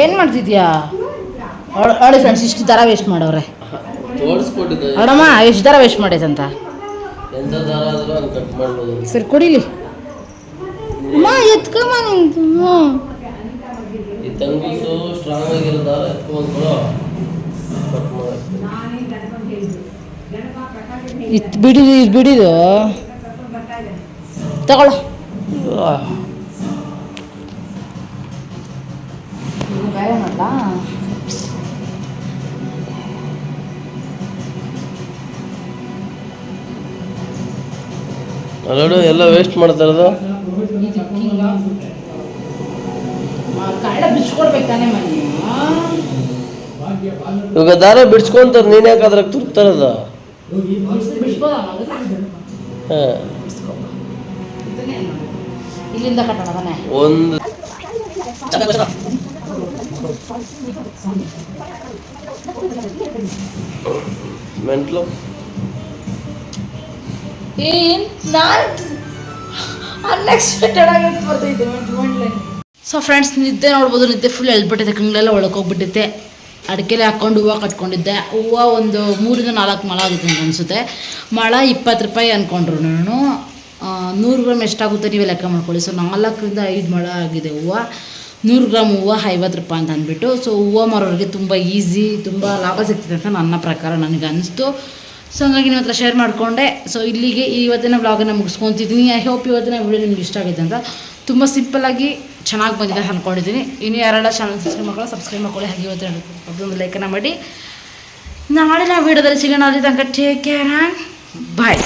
ಏನು ಮಾಡ್ತಿದ್ಯಾ? ಅಳು ಫ್ರೆಂಡ್ಸ್ ಇಷ್ಟು ದರ ವೇಸ್ಟ್ ಮಾಡವ್ರೆ. ಅಡಮ್ಮ ಎಷ್ಟು ದರ ವೇಸ್ಟ್ ಮಾಡೈತಂತ ಸರಿ ಕೊಡಿಲಿ. ಅಮ್ಮ ಎತ್ಕಮ್ಮ ನಿಂತು ಹ್ಞೂ ತಂಗುಸು ಸ್ಟ್ರಾಂಗ್ ಆಗಿರೋ ದಾರ ಎತ್ಕೊಂಡ್ಬಿಡು ಕಟ್ ಮಾಡಕ್ಕೆ ಇತ್ತು ಬಿಡಿದು ಇದು ಬಿಡಿದು. ತಗೊಳ್ಳೋ. ಅಲ್ಲೋಡು ಎಲ್ಲ ವೇಸ್ಟ್ ಮಾಡ್ತಾ ಇರೋದು. ಕಳ್ಳ ಬಿಚ್ಕೊಡ್ಬೇಕು ತಾನೇ ಮನೆ. ಇವಾಗ ದಾರ ಬಿಡ್ಸ್ಕೊಂತಾರೆ ನೀನು ಯಾಕೆ ಅದ್ರಾಗ ತುರ್ತಾ ಇರೋದು ಹಾಂ. ಇಲ್ಲಿಂದ ಕಟ್ಟೋಣ ಒಂದು ಮೆಂಟ್ಲು. ಏನ್ ನಾನು ಅನ್ಎಕ್ಸ್ಪೆಕ್ಟೆಡ್ ಆಗಿ ಬರ್ತೈತೆ ಸೊ ಫ್ರೆಂಡ್ಸ್ ನಿದ್ದೆ ನೋಡ್ಬೋದು, ನಿದ್ದೆ ಫುಲ್ ಎಲ್ಬಿಟ್ಟಿದೆ ಕಂಗ್ಳೆಲ್ಲ ಒಳಗೆ ಹೋಗ್ಬಿಟ್ಟಿತ್ತೆ. ಅಡಿಕೆಲೆ ಹಾಕ್ಕೊಂಡು, ಹೂವು ಕಟ್ಕೊಂಡಿದ್ದೆ. ಹೂವು ಒಂದು ಮೂರಿಂದ ನಾಲ್ಕು ಮೊಳ ಆಗುತ್ತೆ ಅಂತ ಅನಿಸುತ್ತೆ. ಮೊಳ ಇಪ್ಪತ್ತು ರೂಪಾಯಿ ಅಂದ್ಕೊಂಡ್ರು ನಾನು. ನೂರು ಗ್ರಾಮ್ ಎಷ್ಟಾಗುತ್ತೆ ನೀವೇ ಲೆಕ್ಕ ಮಾಡ್ಕೊಳ್ಳಿ. ಸೊ ನಾಲ್ಕರಿಂದ ಐದು ಮೊಳ ಆಗಿದೆ ಹೂವು. ನೂರು ಗ್ರಾಮ್ ಹೂವು ಐವತ್ತು ರೂಪಾಯಿ ಅಂತ ಅಂದ್ಬಿಟ್ಟು. ಸೊ ಹೂವು ಮಾರೋರಿಗೆ ತುಂಬ ಈಸಿ ತುಂಬ ಲಾಭ ಸಿಗ್ತದೆ ಅಂತ ನನ್ನ ಪ್ರಕಾರ ನನಗೆ ಅನಿಸ್ತು. ಸೊ ಹಂಗಾಗಿ ನಿಮ್ಮ ಹತ್ರ ಶೇರ್ ಮಾಡಿಕೊಂಡೆ. ಸೊ ಇಲ್ಲಿಗೆ ಇವತ್ತಿನ ವ್ಲಾಗನ್ನು ಮುಗಿಸ್ಕೊತಿದ್ದೀನಿ. ಐ ಹೋಪ್ ಇವತ್ತಿನ ವಿಡಿಯೋ ನಿಮ್ಗೆ ಇಷ್ಟ ಆಗಿದೆ ಅಂತ ತುಂಬ ಸಿಂಪಲ್ಲಾಗಿ ಚೆನ್ನಾಗಿ ಬಂದಿದೆ ಅಂದ್ಕೊಂಡಿದ್ದೀನಿ ಇನ್ನು ಯಾರೆಲ್ಲ ಚಾನಲ್ ಸಬ್ಸ್ಕ್ರೈಬ್ ಮಾಡ್ಕೊಳ್ಳೋ ಸಬ್ಸ್ಕ್ರೈಬ್ ಮಾಡ್ಕೊಳ್ಳಿ ಹಾಗೆ ಇವತ್ತು ಒಂದು ಲೈಕನ್ನು ಮಾಡಿ. ನಾಳೆ ನಾವು ವೀಡಿಯೋದಲ್ಲಿ ಸಿಗೋಣ. ಅಲ್ಲಿ ತನಕ ಟೇಕ್ ಕೇರ್ ಆ್ಯಂಡ್ ಬಾಯ್